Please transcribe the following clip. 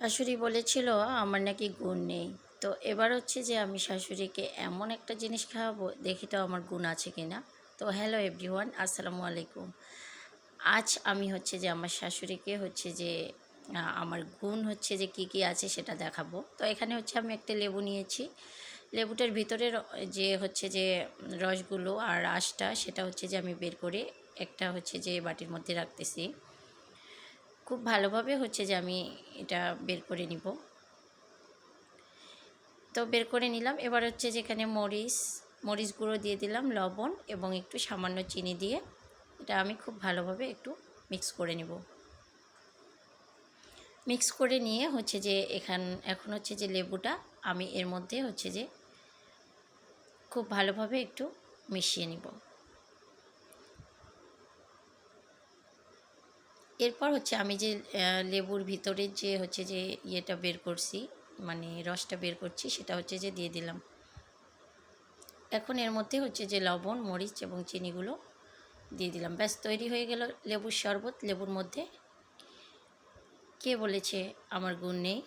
শাশুড়ি বলেছিল, আমার নাকি গুণ নেই। তো এবার হচ্ছে যে আমি শাশুড়িকে এমন একটা জিনিস খাওয়াবো, দেখি তো আমার গুণ আছে কি না তো হ্যালো এভরিওয়ান, আসসালামু আলাইকুম। আজ আমি হচ্ছে যে আমার শাশুড়িকে হচ্ছে যে আমার গুণ হচ্ছে যে কি কি আছে সেটা দেখাবো। তো এখানে হচ্ছে আমি একটা লেবু নিয়েছি। লেবুটার ভিতরে যে হচ্ছে যে রসগুলো আর রসটা সেটা হচ্ছে যে আমি বের করে একটা হচ্ছে যে বাটির মধ্যে রাখতেছি। খুব ভালোভাবে হচ্ছে যে আমি এটা বের করে নিব। তো বের করে নিলাম। এবার হচ্ছে যেখানে মরিচ মরিচ গুঁড়ো দিয়ে দিলাম, লবণ এবং একটু সামান্য চিনি দিয়ে। এটা আমি খুব ভালোভাবে একটু মিক্স করে নিব। মিক্স করে নিয়ে হচ্ছে যে এখান, এখন হচ্ছে যে লেবুটা আমি এর মধ্যে হচ্ছে যে খুব ভালোভাবে একটু মিশিয়ে নিব। এরপর হচ্ছে আমি যে লেবুর ভিতরে যে হচ্ছে যে ইয়েটা বের করছি মানে রসটা বের করছি, সেটা হচ্ছে যে দিয়ে দিলাম। এখন এর মধ্যে হচ্ছে যে লবণ, মরিচ এবং চিনিগুলো দিয়ে দিলাম। ব্যাস, তৈরি হয়ে গেল লেবুর শরবত। লেবুর মধ্যে কে বলেছে, আমার গুণ নেই